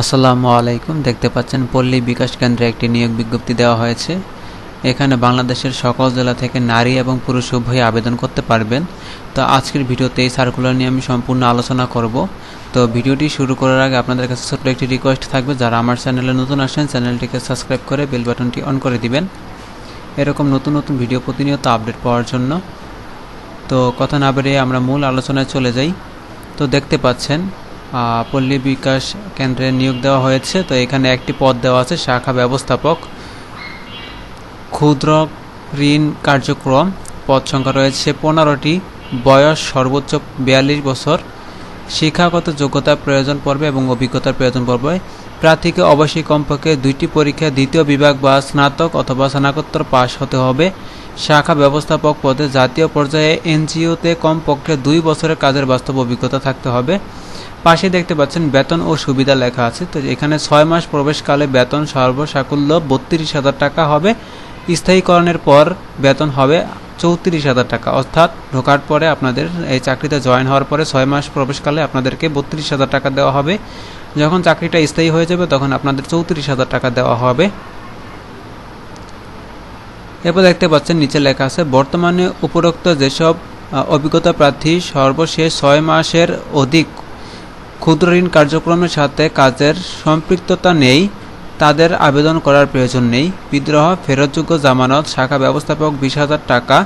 আসসালামু আলাইকুম। দেখতে পাচ্ছেন পল্লী বিকাশ কেন্দ্রে একটি নিয়োগ বিজ্ঞপ্তি দেওয়া হয়েছে। এখানে বাংলাদেশের সকল জেলা থেকে নারী এবং পুরুষ উভয়ই আবেদন করতে পারবেন। তো আজকের ভিডিওতে এই সার্কুলার নিয়ে আমি সম্পূর্ণ আলোচনা করব। তো ভিডিওটি শুরু করার আগে আপনাদের কাছে ছোট্ট একটি রিকোয়েস্ট থাকবে। যারা আমার চ্যানেলে নতুন আসেন, চ্যানেলটিকে সাবস্ক্রাইব করে বেল বাটনটি অন করে দিবেন। এরকম নতুন নতুন ভিডিও প্রতিনিয়ত আপডেট পাওয়ার জন্য। তো কথা না বেরিয়ে আমরা মূল আলোচনায় চলে যাই। তো দেখতে পাচ্ছেন পল্লী বিকাশ কেন্দ্রে নিয়োগ দেওয়া হয়েছে। তো এখানে একটি পদ দেওয়া আছে, শাখা ব্যবস্থাপক। ক্ষুদ্র ঋণ কার্যক্রম, পদ সংখ্যা রয়েছে পনেরোটি। বয়স সর্বোচ্চ বিয়াল্লিশ বছর। শিক্ষাগত যোগ্যতার প্রয়োজন পড়বে এবং অভিজ্ঞতার প্রয়োজন পড়বে প্রার্থীকে অবশ্যই কমপক্ষে দুইটি পরীক্ষা দ্বিতীয় বিভাগ বা স্নাতক অথবা স্নাতকোত্তর পাশ হতে হবে। শাখা ব্যবস্থাপক পদে জাতীয় পর্যায়ে এনজিওতে কমপক্ষে দুই বছরের কাজের বাস্তব অভিজ্ঞতা থাকতে হবে। পাশে দেখতে পাচ্ছেন বেতন ও সুবিধা লেখা আছে। তো এখানে ছয় মাস প্রবেশকালে বেতন সর্বসাকুল্য বত্রিশ হাজার টাকা হবে। স্থায়ীকরণের পর বেতন হবে চৌত্রিশ হাজার টাকা। অর্থাৎ ঢোকার পরে আপনাদের এই চাকরিতে জয়েন হওয়ার পরে ছয় মাস প্রবেশকালে আপনাদেরকে বত্রিশ হাজার টাকা দেওয়া হবে। যখন চাকরিটা স্থায়ী হয়ে যাবে তখন আপনাদের চৌত্রিশ হাজার টাকা দেওয়া হবে। এরপর দেখতে পাচ্ছেন নিচে লেখা আছে, বর্তমানে উপরোক্ত যেসব অভিজ্ঞতা প্রার্থী সর্বশেষ ছয় মাসের অধিক ক্ষুদ্র ঋণ কার্যক্রমের সাথে কাজের সম্পৃক্ততা নেই, তাদের আবেদন করার প্রয়োজন নেই। বিদ্রোহ, ফেরতযোগ্য জামানত, শাখা ব্যবস্থাপক বিশ হাজার টাকা,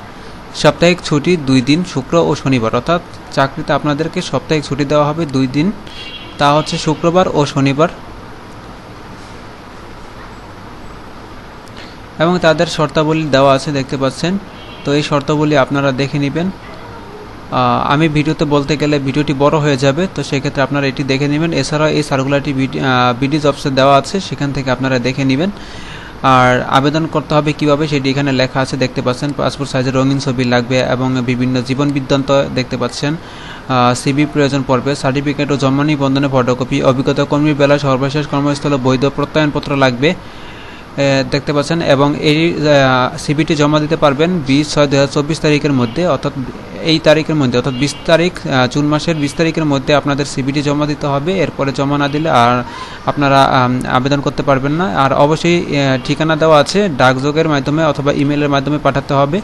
সাপ্তাহিক ছুটি দুই দিন, শুক্র ও শনিবার। অর্থাৎ চাকরিতে আপনাদেরকে সাপ্তাহিক ছুটি দেওয়া হবে দুই দিন। তা হচ্ছে শুক্রবার ও শনিবার। এবং তাদের শর্তাবলী দেওয়া আছে, দেখতে পাচ্ছেন। তো এই শর্তাবলী আপনারা দেখে নেবেন। আমি ভিডিওতে বলতে গেলে ভিডিওটি বড় হয়ে যাবে, তো সেক্ষেত্রে আপনারা এটি দেখে নেবেন। এছাড়াও এই সার্কুলারটি বিডি জবসে দেওয়া আছে, সেখান থেকে আপনারা দেখে নেবেন। আর আবেদন করতে হবে কীভাবে সেটি এখানে লেখা আছে, দেখতে পাচ্ছেন। পাসপোর্ট সাইজের রঙিন ছবি লাগবে এবং বিভিন্ন জীবন বৃত্তান্ত দেখতে পাচ্ছেন। সিবি প্রয়োজন পড়বে, সার্টিফিকেট ও জন্ম নিবন্ধনের ফটোকপি, অভিজ্ঞতা কর্মীর বেলা, সর্বশেষ কর্মস্থলে বৈধ প্রত্যয়নপত্র লাগবে দেখতে পাচ্ছেন। এবং এই সিবিটি জমা দিতে পারবেন বিশ ছয় দু তারিখের মধ্যে, অর্থাৎ এই তারিখের মধ্যে, অর্থাৎ বিশ তারিখ জুন মাসের বিশ তারিখের মধ্যে আপনাদের সিবিটি জমা দিতে হবে। এরপরে জমা না দিলে আর আপনারা আবেদন করতে পারবেন না। আর অবশ্যই ঠিকানা দেওয়া আছে, ডাকযোগের মাধ্যমে অথবা ইমেলের মাধ্যমে পাঠাতে হবে।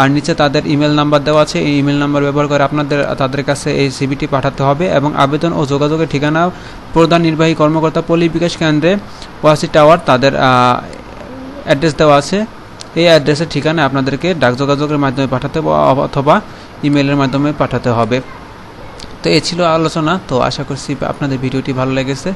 আর নিচে তাদের ইমেল নাম্বার দেওয়া আছে, এই ইমেল নাম্বার ব্যবহার করে আপনাদের, তাদের কাছে এই সিবিটি পাঠাতে হবে এবং আবেদন ও যোগাযোগের ঠিকানা প্রধান নির্বাহী কর্মকর্তা পল্লী বিকাশ কেন্দ্রে ওয়াসি টাওয়ার, তাদের অ্যাড্রেস দেওয়া আছে। এই অ্যাড্রেসের ঠিকানা আপনাদেরকে ডাক যোগাযোগের মাধ্যমে পাঠাতে অথবা ইমেলের মাধ্যমে পাঠাতে হবে। তো এ ছিল আলোচনা, তো আশা করছি আপনাদের ভিডিওটি ভালো লেগেছে।